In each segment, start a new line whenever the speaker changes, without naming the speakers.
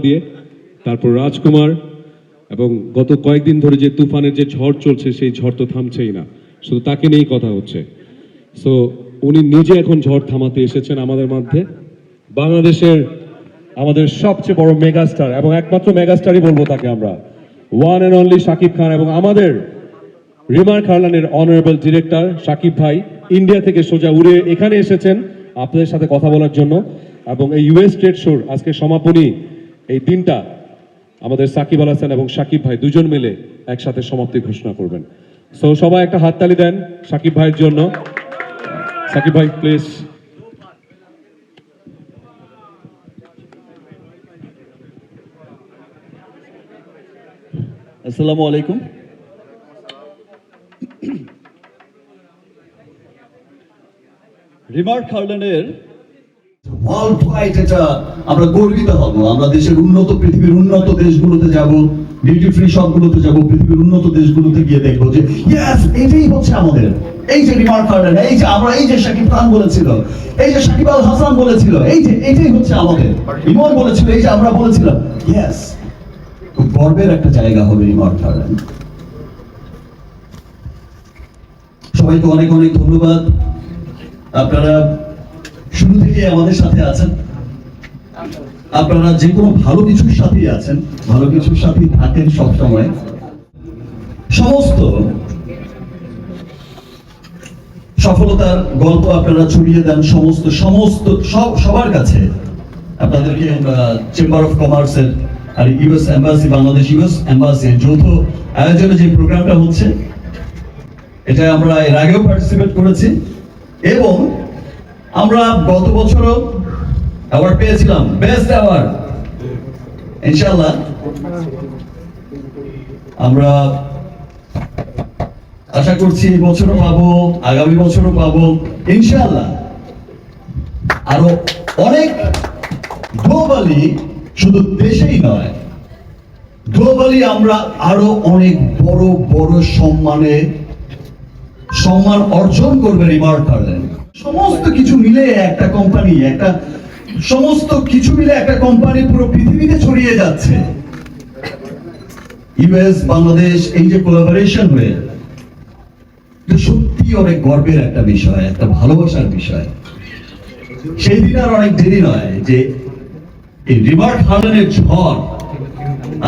দিয়ে, তারপর রাজকুমার এবং গত কয়েকদিন ধরে যে তুফানের যে ঝড় চলছে, সেই ঝড় তো থামছেই না। শুধু তাকে নিয়েই কথা হচ্ছে। সো উনি নিজে এখন ঝড় থামাতে এসেছেন আমাদের মধ্যে। বাংলাদেশের আমাদের সবচেয়ে বড় মেগাস্টার এবং একমাত্র মেগাস্টারই বলব তাকে আমরা one and only Shakib Khan এবং আমাদের রিমার খারলানের অনারেবল ডিরেক্টর শাকিব ভাই ইন্ডিয়া থেকে সোজা উড়ে এখানে এসেছেন আপনাদের সাথে কথা বলার জন্য। এবং এই ইউএস ট্রেড শোর আজকে সমাপনী এই দিনটা আমাদের সাকিব আল হাসান এবং শাকিব ভাই দুজন মিলে একসাথে সমাপ্তি ঘোষণা করবেন। সো সবাই একটা হাততালি দেন শাকিব ভাইয়ের জন্য। সাকিব ভাই প্লিজ
আসসালামু আলাইকুম। রিমার্ক হার্লেনের ওয়ার্ল্ড ওয়াইড এটা আমরা গর্বিত হব। আমরা দেশের উন্নত, পৃথিবীর উন্নত দেশগুলোতে যাব ডিউটি ফ্রি শপগুলোতে যাব, পৃথিবীর উন্নত দেশগুলোতে গিয়ে দেখব যে ইয়েস এটাই হচ্ছে আমাদের। এই যে রিমার্ক হার্লেন এই যে আমরা, এই যে খান বলেছিল, এই যে আল হাসান বলেছিল, এই যে, এটাই হচ্ছে আমাদের। ইমন বলেছিল, এই যে আমরা বলেছিলাম ইয়েস গর্বের একটা জায়গা হবে রিমার্ক হার্লেন সবাইকে অনেক অনেক ধন্যবাদ। আপনারা শুরু থেকে আমাদের সাথে আছেন। আপনারা যে কোনো ভালো কিছুর সাথেই আছেন, ভালো কিছুর সাথেই থাকেন সব সময় সমস্ত সফলতার গল্প আপনারা ছড়িয়ে দেন, সমস্ত সমস্ত, সব, সবার কাছে। আপনাদেরকে চেম্বার অফ কমার্সের আর US embassy Bangladesh US embassy যৌথ আয়োজনে যে প্রোগ্রামটা হচ্ছে, এটা আমরা এর আগেও পার্টিসিপেট করেছি। এবং আমরা গত বছরও অ্যাওয়ার্ড পেয়েছিলাম বেস্ট অ্যাওয়ার্ড ইনশাল্লাহ আমরা আশা করছি এই বছরও পাবো, আগামী বছরও পাবো ইনশাল্লাহ আরও অনেক গ্লোবালি শুধু দেশেই নয় গ্লোবালি আমরা আরও অনেক বড় বড় সম্মানে সম্মান অর্জন করবে রিমার্ক হার্লেন সমস্ত কিছু মিলে একটা কোম্পানি একটা সমস্ত কিছু মিলে একটা কোম্পানি পুরো পৃথিবীতে ছড়িয়ে যাচ্ছে। ইউএস বাংলাদেশ এই যে কোলাবোরেশন হয়ে সত্যি অনেক গর্বের একটা বিষয়, একটা ভালোবাসার বিষয়। সেই দিন আর অনেক দেরি নয় যে এই রিমার্ক হার্লেনের ঝড়,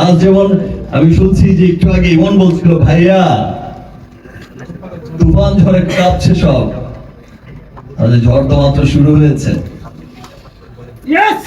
আজ যেমন আমি শুনছি যে একটু আগে ইমন বলছিল, ভাইয়া, তুফান ঝড়ে কাঁপছে সব। তাহলে ঝড় তো মাত্র শুরু হয়েছে।
Yes!